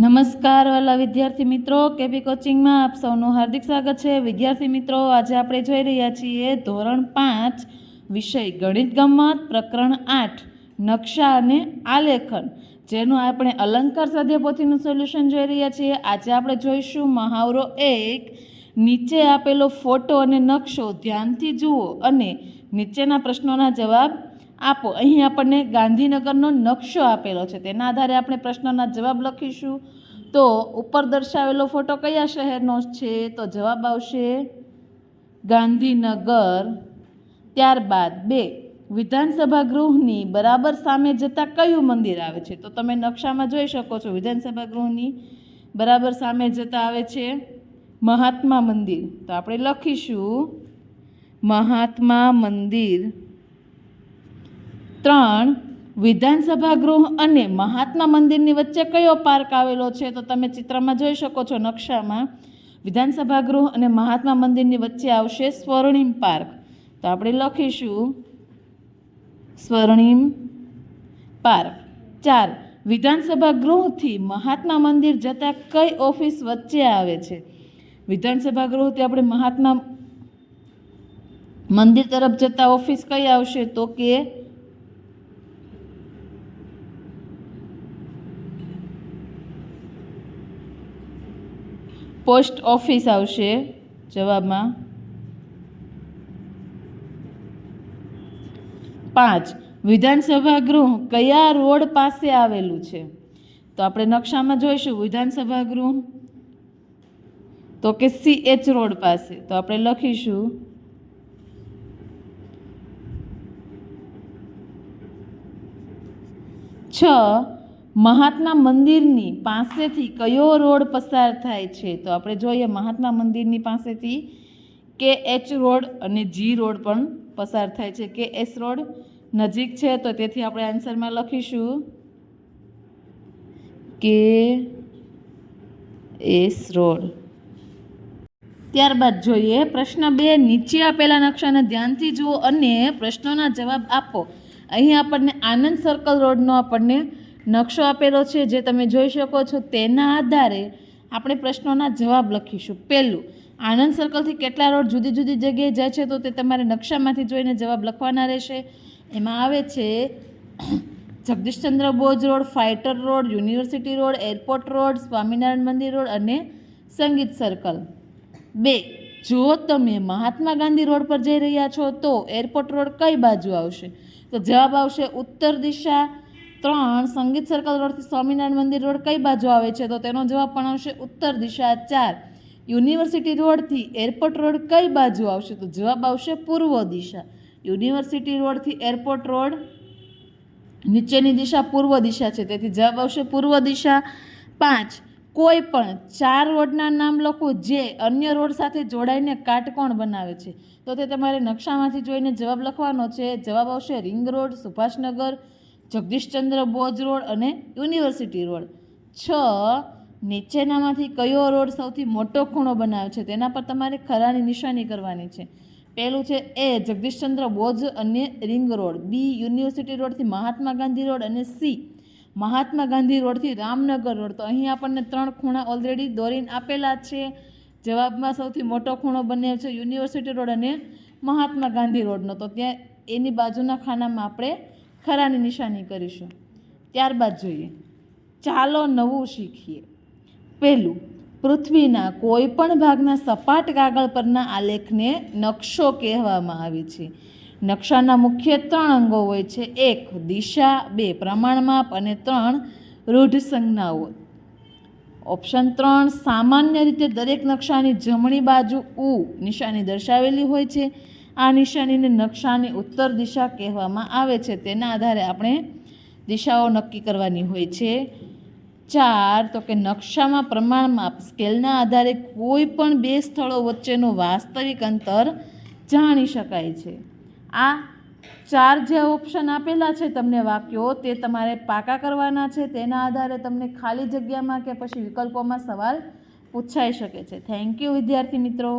નમસ્કાર વાલા વિદ્યાર્થી મિત્રો, કેબી કોચિંગમાં આપ સૌનું હાર્દિક સ્વાગત છે. વિદ્યાર્થી મિત્રો, આજે આપણે જોઈ રહ્યા છીએ ધોરણ પાંચ, વિષય ગણિત ગમત, પ્રકરણ આઠ, નકશા અને આલેખન, જેનું આપણે અલંકાર સ્વાધ્યાયપોથીનું સોલ્યુશન જોઈ રહ્યા છીએ. આજે આપણે જોઈશું મહાવરો એક, નીચે આપેલો ફોટો અને નકશો ધ્યાનથી જુઓ અને નીચેના પ્રશ્નોના જવાબ આપો. અહીં આપણને ગાંધીનગરનો નકશો આપેલો છે. તેના આધારે આપણે પ્રશ્નના જવાબ લખીશું. તો ઉપર દર્શાવેલો ફોટો કયા શહેરનો છે? તો જવાબ આવશે ગાંધીનગર. ત્યારબાદ બે, વિધાનસભા ગૃહની બરાબર સામે જતાં કયું મંદિર આવે છે? તો તમે નકશામાં જોઈ શકો છો. વિધાનસભા ગૃહની બરાબર સામે જતાં આવે છે મહાત્મા મંદિર. તો આપણે લખીશું મહાત્મા મંદિર. ત્રણ વિધાનસભા ગૃહ અને મહાત્મા મંદિરની વચ્ચે કયો પાર્ક આવેલો છે? તો તમે ચિત્રમાં જોઈ શકો છો નકશામાં વિધાનસભા ગૃહ અને મહાત્મા મંદિરની વચ્ચે આવશે સ્વર્ણિમ પાર્ક. તો આપણે લખીશું સ્વર્ણિમ પાર્ક. ચાર વિધાનસભા ગૃહથી મહાત્મા મંદિર જતાં કઈ ઓફિસ વચ્ચે આવે છે? વિધાનસભા ગૃહથી આપણે મહાત્મા મંદિર તરફ જતા ઓફિસ કઈ આવશે? તો કે પોસ્ટ ઓફિસ આવશે જવાબમાં. પાંચ, વિધાનસભા ગૃહ કયા રોડ પાસે આવેલું છે? તો આપણે નકશામાં જોઈશું વિધાનસભા ગૃહ. તો કે સી એચ રોડ પાસે. તો આપણે લખીશું. છ મહાત્મા મંદિરની પાસેથી કયો રોડ પસાર થાય છે? તો આપણે જોઈએ મહાત્મા મંદિરની પાસેથી કે એચ રોડ અને જી રોડ પણ પસાર થાય છે. કે એસ રોડ નજીક છે? તો તેથી આપણે આન્સરમાં લખીશું. કે એસ રોડ. ત્યારબાદ જોઈએ પ્રશ્ન બે, નીચે આપેલા નકશાને ધ્યાનથી જુઓ અને પ્રશ્નોના જવાબ આપો. અહીં આપણને આનંદ સર્કલ રોડનો આપણને નકશો આપેલો છે, જે તમે જોઈ શકો છો, તેના આધારે આપણે પ્રશ્નોના જવાબ લખીશું. પહેલું, આનંદ સર્કલથી કેટલા રોડ જુદી જુદી જગ્યાએ જાય છે, તો તે તમારે નકશામાંથી જોઈને જવાબ લખવાના રહેશે. એમાં આવે છે, Jagdishchandra Bose road, fighter road, university road, airport road, Swaminarayan મંદિર રોડ અને સંગીત સર્કલ બે, જો તમે મહાત્મા ગાંધી રોડ પર જઈ રહ્યા છો, તો એરપોર્ટ રોડ કઈ બાજુ આવશે? તો જવાબ આવશે ઉત્તર દિશા ત્રણ સંગીત સર્કલ રોડથી સ્વામિનારાયણ મંદિર રોડ કઈ બાજુ આવે છે? તો તેનો જવાબ પણ આવશે ઉત્તર દિશા ચાર. યુનિવર્સિટી રોડથી એરપોર્ટ રોડ કઈ બાજુ આવશે? તો જવાબ આવશે પૂર્વ દિશા. યુનિવર્સિટી રોડથી એરપોર્ટ રોડ નીચેની દિશા પૂર્વ દિશા છે. તેથી જવાબ આવશે પૂર્વ દિશા પાંચ. કોઈ પણ ચાર રોડના નામ લખો જે અન્ય રોડ સાથે જોડાઈને કાટકોણ બનાવે છે. તો તે તમારે નકશામાંથી જોઈને જવાબ લખવાનો છે. જવાબ આવશે ring road, Subhashnagar Jagdishchandra Bose road અને યુનિવર્સિટી રોડ. છ, નીચેનામાંથી કયો રોડ સૌથી મોટો ખૂણો બનાવ્યો છે? તેના પર તમારે ખરાની નિશાની કરવાની છે. પહેલું છે એ, જગદીશચંદ્ર બોઝ અને રિંગ રોડ. બી, યુનિવર્સિટી રોડથી મહાત્મા ગાંધી રોડ અને સી, મહાત્મા ગાંધી રોડથી રામનગર રોડ. તો અહીં આપણને ત્રણ ખૂણા ઓલરેડી દોરીને આપેલા છે. જવાબમાં સૌથી મોટો ખૂણો બન્યો છે યુનિવર્સિટી રોડ અને મહાત્મા ગાંધી રોડનો. તો ત્યાં એની બાજુના ખાનામાં આપણે ખરાની નિશાની કરીશું. ત્યારબાદ જોઈએ. ચાલો નવું શીખીએ. પહેલું, પૃથ્વીના કોઈ પણ ભાગના સપાટ કાગળ પરના આલેખને નકશો કહેવામાં આવે છે. નકશાના મુખ્ય ત્રણ અંગો હોય છે. એક, દિશા, બે, પ્રમાણમાપ અને ત્રણ રૂઢ સંજ્ઞાઓ ઓપ્શન ત્રણ, સામાન્ય રીતે દરેક નકશાની જમણી બાજુ ઉ નિશાની દર્શાવેલી હોય છે. આ નિશાનીને નકશાની ઉત્તર દિશા કહેવામાં આવે છે, તેના આધારે આપણે દિશાઓ નક્કી કરવાની હોય છે. ચાર, તો કે નકશામાં પ્રમાણમાં સ્કેલના આધારે કોઈ પણ બે સ્થળો વચ્ચેનું વાસ્તવિક અંતર જાણી શકાય છે. આ ચાર જે ઓપ્શન આપેલા છે, તમને વાક્યો, તે તમારે પાકા કરવાના છે, તેના આધારે તમને ખાલી જગ્યામાં કે પછી વિકલ્પોમાં સવાલ પૂછાઈ શકે છે. થેન્ક યુ વિદ્યાર્થી મિત્રો.